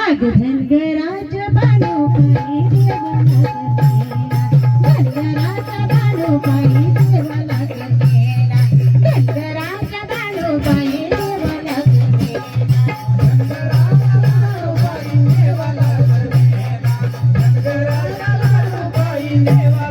धनगराज बानो पाणी धनगराज बानो पाणी देवाला कन्या धनगराज बानो पाणी देवाला कन्या धनगराज बानो पाणी देवाला कन्या धनगराज बानो पाणी देवाला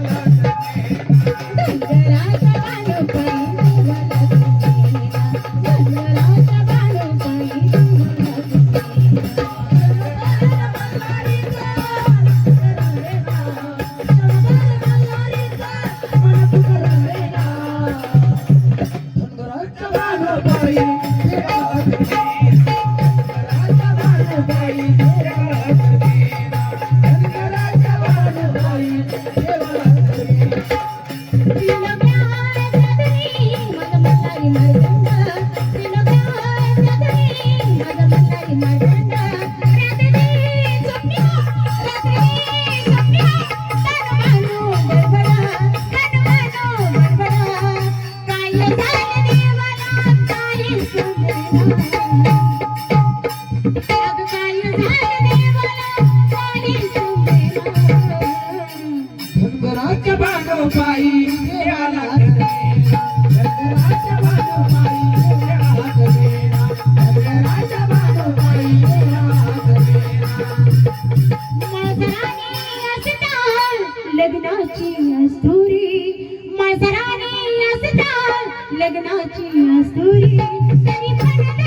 लग्नाची अस्तुरी माझराणी असता लग्नाची अस्तुरी. तरी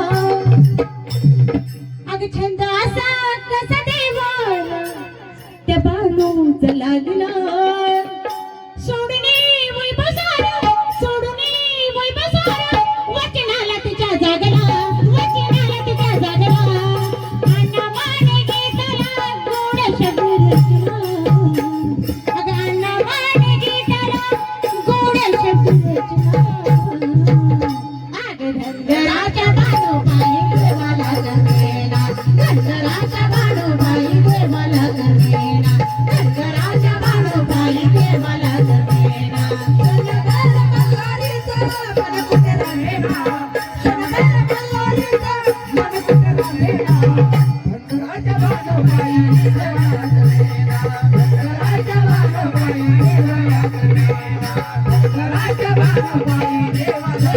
দেখেছেন যে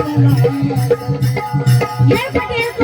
Yeah, but yeah.